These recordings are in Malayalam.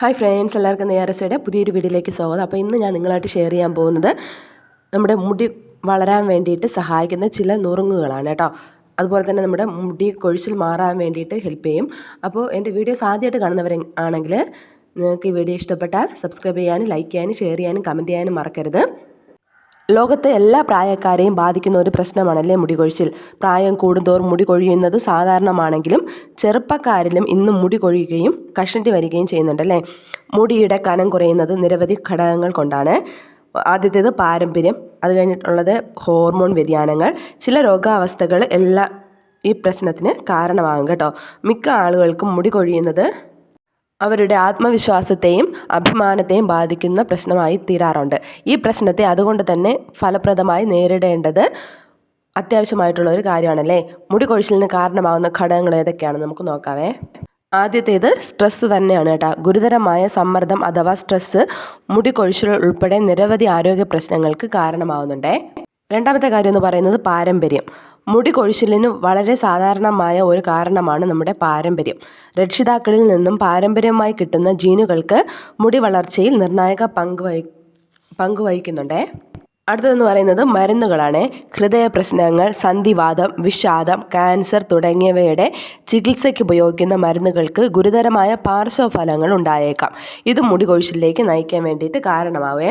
ഹായ് ഫ്രണ്ട്സ് എല്ലാവർക്കും നേരസയുടെ പുതിയൊരു വീഡിയോയിലേക്ക് സ്വാഗതം. അപ്പോൾ ഇന്ന് ഞാൻ നിങ്ങളായിട്ട് ഷെയർ ചെയ്യാൻ പോകുന്നത് നമ്മുടെ മുടി വളരാൻ വേണ്ടിയിട്ട് സഹായിക്കുന്ന ചില നുറുങ്ങുകളാണ് കേട്ടോ. അതുപോലെ തന്നെ നമ്മുടെ മുടി കൊഴിച്ചിൽ മാറാൻ വേണ്ടിയിട്ട് ഹെൽപ്പ് ചെയ്യും. അപ്പോൾ എന്റെ വീഡിയോസ് ആദ്യമായിട്ട് കാണുന്നവർ ആണെങ്കിൽ നിങ്ങൾക്ക് ഈ വീഡിയോ ഇഷ്ടപ്പെട്ടാൽ സബ്സ്ക്രൈബ് ചെയ്യാനും ലൈക്ക് ചെയ്യാനും ഷെയർ ചെയ്യാനും കമന്റ് ചെയ്യാനും മറക്കരുത്. ലോകത്തെ എല്ലാ പ്രായക്കാരെയും ബാധിക്കുന്ന ഒരു പ്രശ്നമാണല്ലേ മുടികൊഴിച്ചിൽ. പ്രായം കൂടുന്തോറും മുടി കൊഴിയുന്നത് സാധാരണമാണെങ്കിലും ചെറുപ്പക്കാരിലും ഇന്നും മുടി കൊഴിയുകയും കഷണ്ടി വരികയും ചെയ്യുന്നുണ്ടല്ലേ? മുടിയുടെ കനം കുറയുന്നത് നിരവധി ഘടകങ്ങൾ കൊണ്ടാണ്. ആദ്യത്തേത് പാരമ്പര്യം അത് കഴിഞ്ഞിട്ടുള്ളത് ഹോർമോൺ വ്യതിയാനങ്ങൾ. ചില രോഗാവസ്ഥകൾ എല്ലാം ഈ പ്രശ്നത്തിന് കാരണമാകും കേട്ടോ. മിക്ക ആളുകൾക്കും മുടി കൊഴിയുന്നത് അവരുടെ ആത്മവിശ്വാസത്തെയും അഭിമാനത്തെയും ബാധിക്കുന്ന പ്രശ്നമായി തീരാറുണ്ട്. ഈ പ്രശ്നത്തെ അതുകൊണ്ട് തന്നെ ഫലപ്രദമായി നേരിടേണ്ടത് അത്യാവശ്യമായിട്ടുള്ള ഒരു കാര്യമാണല്ലേ? മുടി കൊഴിച്ചിലിന് കാരണമാകുന്ന ഘടകങ്ങൾ ഏതൊക്കെയാണ് നമുക്ക് നോക്കാവേ. ആദ്യത്തേത് സ്ട്രെസ്സ് തന്നെയാണ് കേട്ടോ. ഗുരുതരമായ സമ്മർദ്ദം അഥവാ സ്ട്രെസ്സ് മുടി കൊഴിച്ചിൽ ഉൾപ്പെടെ നിരവധി ആരോഗ്യ പ്രശ്നങ്ങൾക്ക് കാരണമാവുന്നുണ്ട്. രണ്ടാമത്തെ കാര്യം എന്ന് പറയുന്നത് പാരമ്പര്യം. മുടി കൊഴിച്ചിലിന് വളരെ സാധാരണമായ ഒരു കാരണമാണ് നമ്മുടെ പാരമ്പര്യം. രക്ഷിതാക്കളിൽ നിന്നും പാരമ്പര്യമായി കിട്ടുന്ന ജീനുകൾക്ക് മുടി വളർച്ചയിൽ നിർണായക പങ്ക് വഹി പങ്ക് വഹിക്കുന്നുണ്ടേ. അടുത്തതെന്ന് പറയുന്നത് മരുന്നുകളാണ്. ഹൃദയ പ്രശ്നങ്ങൾ സന്ധിവാദം വിഷാദം ക്യാൻസർ തുടങ്ങിയവയുടെ ചികിത്സയ്ക്ക് ഉപയോഗിക്കുന്ന മരുന്നുകൾക്ക് ഗുരുതരമായ പാർശ്വഫലങ്ങൾ ഉണ്ടായേക്കാം. ഇത് മുടി കൊഴിച്ചിലേക്ക് നയിക്കാൻ വേണ്ടിയിട്ട് കാരണമാവേ.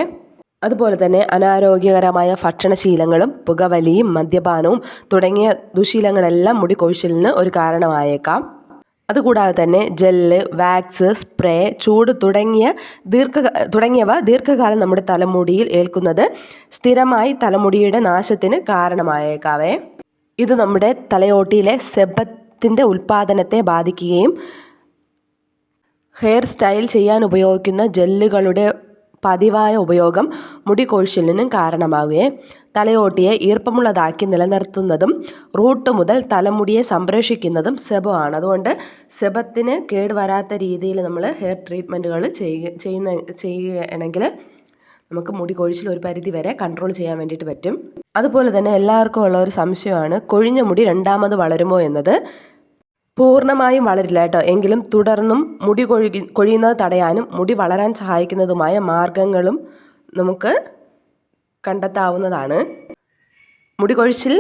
അതുപോലെ തന്നെ അനാരോഗ്യകരമായ ഭക്ഷണശീലങ്ങളും പുകവലിയും മദ്യപാനവും തുടങ്ങിയ ദുശീലങ്ങളെല്ലാം മുടി കൊഴിച്ചിലിന് ഒരു കാരണമായേക്കാം. അതുകൂടാതെ തന്നെ ജെല്ല് വാക്സ് സ്പ്രേ ചൂട് തുടങ്ങിയ ദീർഘ തുടങ്ങിയവ ദീർഘകാലം നമ്മുടെ തലമുടിയിൽ ഏൽക്കുന്നത് സ്ഥിരമായി തലമുടിയുടെ നാശത്തിന് കാരണമായേക്കാവേ. ഇത് നമ്മുടെ തലയോട്ടിയിലെ സെബത്തിന്റെ ഉൽപ്പാദനത്തെ ബാധിക്കുകയും ഹെയർ സ്റ്റൈൽ ചെയ്യാൻ ഉപയോഗിക്കുന്ന ജെല്ലുകളുടെ പതിവായ ഉപയോഗം മുടി കൊഴിച്ചിലിനും കാരണമാകുകയും. തലയോട്ടിയെ ഈർപ്പമുള്ളതാക്കി നിലനിർത്തുന്നതും റൂട്ട് മുതൽ തലമുടിയെ സംരക്ഷിക്കുന്നതും സെബമാണ് അതുകൊണ്ട് സെബത്തിന് കേടുവരാത്ത രീതിയിൽ നമ്മൾ ഹെയർ ട്രീറ്റ്മെന്റുകൾ ചെയ്യുക ചെയ്യുന്ന ചെയ്യുകയാണെങ്കിൽ നമുക്ക് മുടി കൊഴിച്ചിൽ ഒരു പരിധി വരെ കൺട്രോൾ ചെയ്യാൻ വേണ്ടിയിട്ട് പറ്റും. അതുപോലെ തന്നെ എല്ലാവർക്കും ഉള്ള ഒരു സംശയമാണ് കൊഴിഞ്ഞ മുടി രണ്ടാമത് വളരുമോ എന്നത്. പൂർണമായും വളരില്ല കേട്ടോ. എങ്കിലും തുടർന്നും മുടി കൊഴി കൊഴിയുന്നത് തടയാനും മുടി വളരാൻ സഹായിക്കുന്നതുമായ മാർഗങ്ങളും നമുക്ക് കണ്ടെത്താവുന്നതാണ്. മുടി കൊഴിച്ചിൽ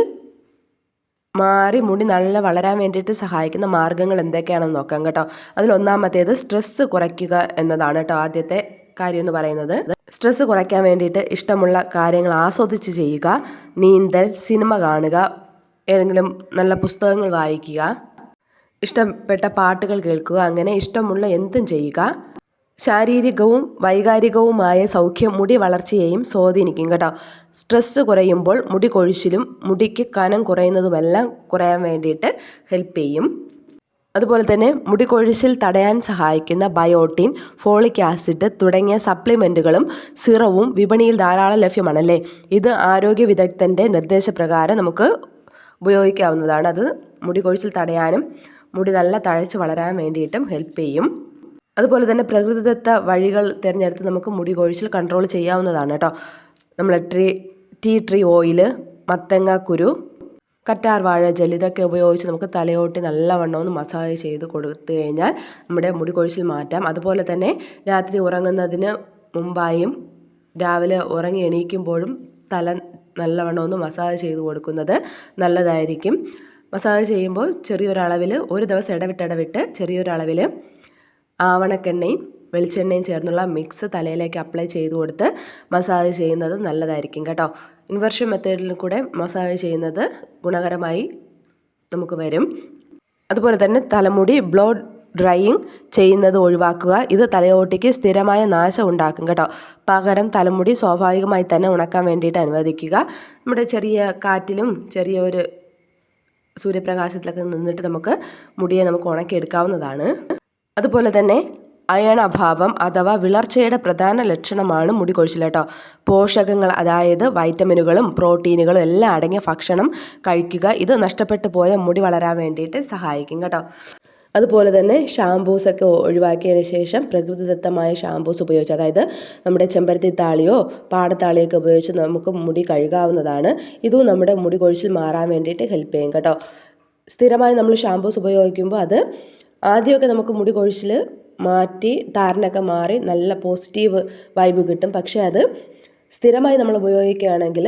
മാറി മുടി നല്ല വളരാൻ വേണ്ടിയിട്ട് സഹായിക്കുന്ന മാർഗങ്ങൾ എന്തൊക്കെയാണെന്ന് നോക്കാം കേട്ടോ. അതിലൊന്നാമത്തേത് സ്ട്രെസ് കുറയ്ക്കുക എന്നതാണ് കേട്ടോ ആദ്യത്തെ കാര്യം എന്ന് പറയുന്നത്. സ്ട്രെസ്സ് കുറയ്ക്കാൻ വേണ്ടിയിട്ട് ഇഷ്ടമുള്ള കാര്യങ്ങൾ ആസ്വദിച്ച് ചെയ്യുക നീന്തൽ സിനിമ കാണുക ഏതെങ്കിലും നല്ല പുസ്തകങ്ങൾ വായിക്കുക ഇഷ്ടപ്പെട്ട പാട്ടുകൾ കേൾക്കുക അങ്ങനെ ഇഷ്ടമുള്ള എന്തും ചെയ്യുക. ശാരീരികവും വൈകാരികവുമായ സൗഖ്യം മുടി വളർച്ചയെയും സ്വാധീനിക്കും കേട്ടോ. സ്ട്രെസ്സ് കുറയുമ്പോൾ മുടി കൊഴിച്ചിലും മുടിക്ക് കനം കുറയുന്നതുമെല്ലാം കുറയാൻ വേണ്ടിയിട്ട് ഹെൽപ്പ് ചെയ്യും. അതുപോലെ തന്നെ മുടി കൊഴിച്ചിൽ തടയാൻ സഹായിക്കുന്ന ബയോട്ടിൻ ഫോളിക് ആസിഡ് തുടങ്ങിയ സപ്ലിമെന്റുകളും സിറവും വിപണിയിൽ ധാരാളം ലഭ്യമാണല്ലേ? ഇത് ആരോഗ്യ വിദഗ്ധന്റെ നിർദ്ദേശപ്രകാരം നമുക്ക് ഉപയോഗിക്കാവുന്നതാണ്. അത് മുടി കൊഴിച്ചിൽ തടയാനും മുടി നല്ല തഴച്ച് വളരാൻ വേണ്ടിയിട്ടും ഹെൽപ്പ് ചെയ്യും. അതുപോലെ തന്നെ പ്രകൃതിദത്ത വഴികൾ തിരഞ്ഞെടുത്ത് നമുക്ക് മുടി കൊഴിച്ചിൽ കൺട്രോൾ ചെയ്യാവുന്നതാണ് കേട്ടോ. നമ്മൾ ട്രീ ടീ ട്രീ ഓയിൽ മത്തങ്ങ കുരു കറ്റാർ വാഴ ജെൽ ഇതൊക്കെ ഉപയോഗിച്ച് നമുക്ക് തലയോട്ടി നല്ലവണ്ണം ഒന്ന് മസാജ് ചെയ്ത് കൊടുത്തു കഴിഞ്ഞാൽ നമ്മുടെ മുടി കൊഴിച്ചിൽ മാറ്റാം. അതുപോലെ തന്നെ രാത്രി ഉറങ്ങുന്നതിന് മുമ്പായും രാവിലെ ഉറങ്ങി എണീക്കുമ്പോഴും തല നല്ലവണ്ണം ഒന്ന് മസാജ് ചെയ്ത് കൊടുക്കുന്നത് നല്ലതായിരിക്കും. മസാജ് ചെയ്യുമ്പോൾ ചെറിയൊരളവിൽ ഒരു ദിവസം ഇടവിട്ടിടവിട്ട് ചെറിയൊരളവിൽ ആവണക്കെണ്ണയും വെളിച്ചെണ്ണയും ചേർന്നുള്ള മിക്സ് തലയിലേക്ക് അപ്ലൈ ചെയ്ത് കൊടുത്ത് മസാജ് ചെയ്യുന്നത് നല്ലതായിരിക്കും കേട്ടോ. ഇൻവെർഷൻ മെത്തേഡിൽ കൂടെ മസാജ് ചെയ്യുന്നത് ഗുണകരമായി നമുക്ക് വരും. അതുപോലെ തന്നെ തലമുടി ബ്ലോ ഡ്രൈയിങ് ചെയ്യുന്നത് ഒഴിവാക്കുക. ഇത് തലയോട്ടിക്ക് സ്ഥിരമായ നാശം ഉണ്ടാക്കും കേട്ടോ. പകരം തലമുടി സ്വാഭാവികമായി തന്നെ ഉണക്കാൻ വേണ്ടിയിട്ട് അനുവദിക്കുക. നമ്മുടെ ചെറിയ കാറ്റിലും ചെറിയൊരു സൂര്യപ്രകാശത്തിലൊക്കെ നിന്നിട്ട് നമുക്ക് മുടിയെ നമുക്ക് ഉണക്കിയെടുക്കാവുന്നതാണ്. അതുപോലെ തന്നെ അയൺ അഭാവം അഥവാ വിളർച്ചയുടെ പ്രധാന ലക്ഷണമാണ് മുടി കൊഴിച്ചിൽ കേട്ടോ. പോഷകങ്ങൾ അതായത് വൈറ്റമിനുകളും പ്രോട്ടീനുകളും എല്ലാം അടങ്ങിയ ഭക്ഷണം കഴിക്കുക. ഇത് നഷ്ടപ്പെട്ടു പോയ മുടി വളരാൻ വേണ്ടിയിട്ട് സഹായിക്കും കേട്ടോ. അതുപോലെ തന്നെ ഷാംപൂസൊക്കെ ഒഴിവാക്കിയതിന് ശേഷം പ്രകൃതിദത്തമായ ഷാംപൂസ് ഉപയോഗിച്ച് അതായത് നമ്മുടെ ചെമ്പരത്തി താളിയോ പാടത്താളിയൊക്കെ ഉപയോഗിച്ച് നമുക്ക് മുടി കഴുകാവുന്നതാണ്. ഇതും നമ്മുടെ മുടി കൊഴിച്ചിൽ മാറാൻ വേണ്ടിയിട്ട് ഹെൽപ്പ് ചെയ്യും കേട്ടോ. സ്ഥിരമായി നമ്മൾ ഷാംപൂസ് ഉപയോഗിക്കുമ്പോൾ അത് ആദ്യമൊക്കെ നമുക്ക് മുടി കൊഴിച്ചിൽ മാറ്റി താരനൊക്കെ മാറി നല്ല പോസിറ്റീവ് വൈബ് കിട്ടും. പക്ഷേ അത് സ്ഥിരമായി നമ്മൾ ഉപയോഗിക്കുകയാണെങ്കിൽ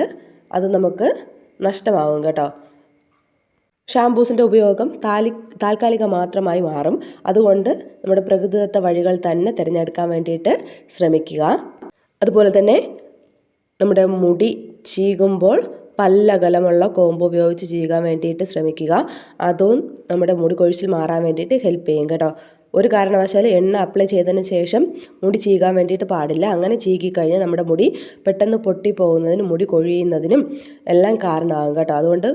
അത് നമുക്ക് നഷ്ടമാവും കേട്ടോ. ഷാംപൂസിന്റെ ഉപയോഗം താലി താൽക്കാലിക മാത്രമായി മാറും. അതുകൊണ്ട് നമ്മുടെ പ്രകൃതിദത്ത വഴികൾ തന്നെ തിരഞ്ഞെടുക്കാൻ വേണ്ടിയിട്ട് ശ്രമിക്കുക. അതുപോലെ തന്നെ നമ്മുടെ മുടി ചീകുമ്പോൾ പല്ലകലമുള്ള കോമ്പ് ഉപയോഗിച്ച് ചെയ്യാൻ വേണ്ടിയിട്ട് ശ്രമിക്കുക. അതും നമ്മുടെ മുടി കൊഴിച്ചിൽ മാറാൻ വേണ്ടിയിട്ട് ഹെൽപ്പ് ചെയ്യും കേട്ടോ. ഒരു കാരണവശാലും എണ്ണ അപ്ലൈ ചെയ്തതിന് ശേഷം മുടി ചീകാൻ വേണ്ടിയിട്ട് പാടില്ല. അങ്ങനെ ചീകിക്കഴിഞ്ഞാൽ നമ്മുടെ മുടി പെട്ടെന്ന് പൊട്ടിപ്പോകുന്നതിനും മുടി കൊഴിയുന്നതിനും എല്ലാം കാരണമാകും കേട്ടോ. അതുകൊണ്ട്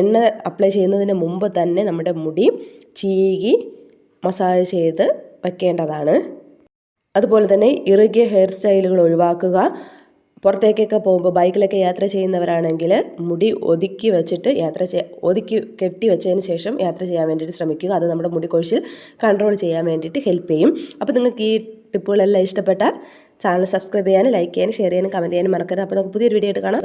എണ്ണ അപ്ലൈ ചെയ്യുന്നതിന് മുമ്പ് തന്നെ നമ്മുടെ മുടി ചീകി മസാജ് ചെയ്ത് വയ്ക്കേണ്ടതാണ് അതുപോലെ തന്നെ ഇറുകിയ ഹെയർ സ്റ്റൈലുകൾ ഒഴിവാക്കുക. പുറത്തേക്കൊക്കെ പോകുമ്പോൾ ബൈക്കിലൊക്കെ യാത്ര ചെയ്യുന്നവരാണെങ്കിൽ മുടി ഒതുക്കി വെച്ചിട്ട് യാത്ര ചെയ്യ ഒതുക്കി കെട്ടി വെച്ചതിന് ശേഷം യാത്ര ചെയ്യാൻ വേണ്ടിയിട്ട് ശ്രമിക്കുക. അത് നമ്മുടെ മുടി കൊഴിച്ചിൽ കൺട്രോൾ ചെയ്യാൻ വേണ്ടിയിട്ട് ഹെൽപ്പ് ചെയ്യും. അപ്പോൾ നിങ്ങൾക്ക് ഈ ടിപ്പുകളെല്ലാം ഇഷ്ടപ്പെട്ട ചാനൽ സബ്സ്ക്രൈബ് ചെയ്യാനും ലൈക്ക് ചെയ്യാനും ഷെയർ ചെയ്യാനും കമന്റ് ചെയ്യാനും മറക്കരുത്. അപ്പോൾ നമുക്ക് പുതിയൊരു വീഡിയോ ആയിട്ട് കാണാം.